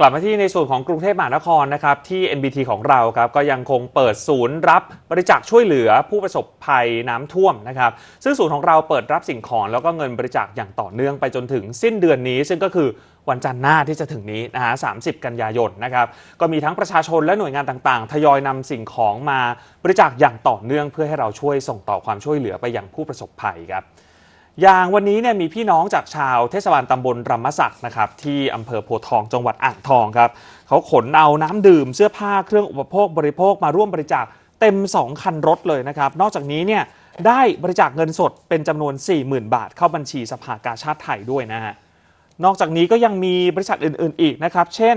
กลับมาที่ในส่วนของกรุงเทพมหานครนะครับที่ NBT ของเราครับก็ยังคงเปิดศูนย์รับบริจาคช่วยเหลือผู้ประสบภัยน้ำท่วมนะครับซึ่งศูนย์ของเราเปิดรับสิ่งของแล้วก็เงินบริจาคอย่างต่อเนื่องไปจนถึงสิ้นเดือนนี้ ซึ่งก็คือวันจันทร์หน้าที่จะถึงนี้นะฮะ30 กันยายนนะครับก็มีทั้งประชาชนและหน่วยงานต่างๆ ทยอยนำสิ่งของมาบริจาคอย่างต่อเนื่อง เพื่อให้เราช่วยส่งต่อความช่วยเหลือไปยังผู้ประสบภัยครับ อย่างวันนี้เนี่ยมีพี่น้องจากชาวเทศบาลตำบลรำมะสักนะครับที่อำเภอโพทองจังหวัดอ่างทองครับเขาขนเอาน้ำดื่มเสื้อผ้าเครื่องอุปโภคบริโภคมาร่วมบริจาคเต็ม 2 คันรถเลยนะครับนอกจากนี้เนี่ยได้บริจาคเงินสดเป็นจำนวน 40,000 บาท เข้าบัญชีสภากาชาติไทยด้วยนะฮะนอกจากนี้ก็ยังมีบริษัทอื่น ๆ อีกนะครับ เช่น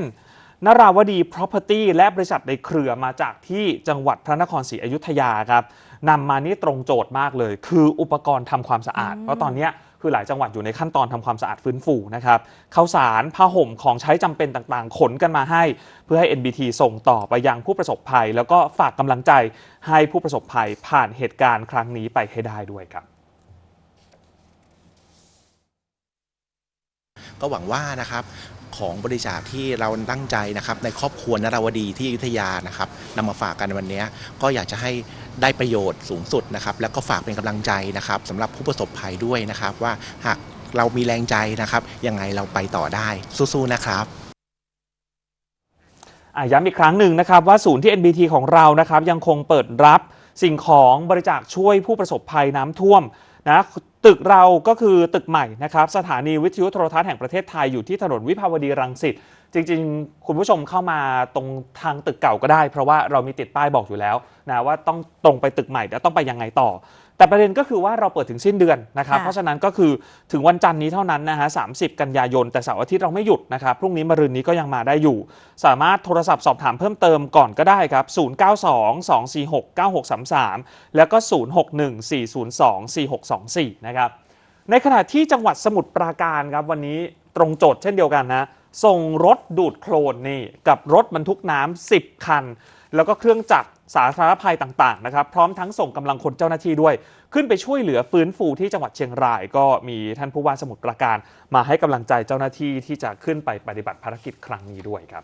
นราวดี Property และบริษัทในเครือมาจากที่จังหวัดพระนครศรีอยุธยาครับนำมานี่ตรงโจทย์มากเลย คืออุปกรณ์ทำความสะอาด เพราะตอนเนี้ยคือหลายจังหวัดอยู่ในขั้นตอนทำความสะอาดฟื้นฟูนะครับข้าวสารผ้าห่มของใช้จำเป็นต่างๆ ขนกันมาให้ เพื่อให้ NBT ส่งต่อไปยังผู้ประสบภัย แล้วก็ฝากกำลังใจให้ผู้ประสบภัยผ่านเหตุการณ์ครั้งนี้ไปให้ได้ด้วยครับก็หวังว่านะครับ ของบริจาคที่เราตั้งใจนะครับในครอบครัวนราวดีที่อยุธยานะครับนำมาฝากกันวันนี้ก็อยากจะให้ได้ประโยชน์สูงสุดนะครับแล้วก็ฝากเป็นกำลังใจนะครับสำหรับผู้ประสบภัยด้วยนะครับว่าหากเรามีแรงใจนะครับยังไงเราไปต่อได้สู้ๆนะครับย้ำอีกครั้งหนึ่งนะครับว่าศูนย์ที่ NBT ของเรานะครับยังคงเปิดรับสิ่งของบริจาคช่วยผู้ประสบภัยน้ำท่วมนะ ตึกเราก็คือตึกใหม่นะครับ สถานีวิทยุโทรทัศน์แห่งประเทศไทยอยู่ที่ถนนวิภาวดีรังสิต จริงๆ คุณผู้ชมเข้ามาตรงทางตึกเก่าก็ได้ เพราะว่าเรามีติดป้ายบอกอยู่แล้วนะว่าต้องตรงไปตึกใหม่แล้วต้องไปยังไงต่อ แต่ประเด็นก็คือว่าเราเปิดถึงสิ้นเดือนนะครับ ค่ะเพราะฉะนั้นก็คือถึงวันจันทร์นี้เท่านั้นนะฮะ30 กันยายน แต่เสาร์อาทิตย์เราไม่หยุดนะครับ พรุ่งนี้มะรืนนี้ก็ยังมาได้อยู่ สามารถโทรศัพท์สอบถามเพิ่มเติมก่อนก็ได้ครับ 0922469633 แล้วก็ 0614024624 นะครับ ในขณะที่จังหวัดสมุทรปราการครับวันนี้ตรงโจทย์เช่นเดียวกันนะ ส่งรถดูดโคลนนี่กับรถบรรทุกน้ำ10 คัน แล้วก็เครื่องจักรสาธารณภัยต่างๆนะครับพร้อมทั้งส่งกำลังคนเจ้าหน้าที่ด้วย ขึ้นไปช่วยเหลือฟื้นฟูที่จังหวัดเชียงราย ก็มีท่านผู้ว่าสมุทรปราการ มาให้กำลังใจเจ้าหน้าที่ที่จะขึ้นไปปฏิบัติภารกิจครั้งนี้ด้วยครับ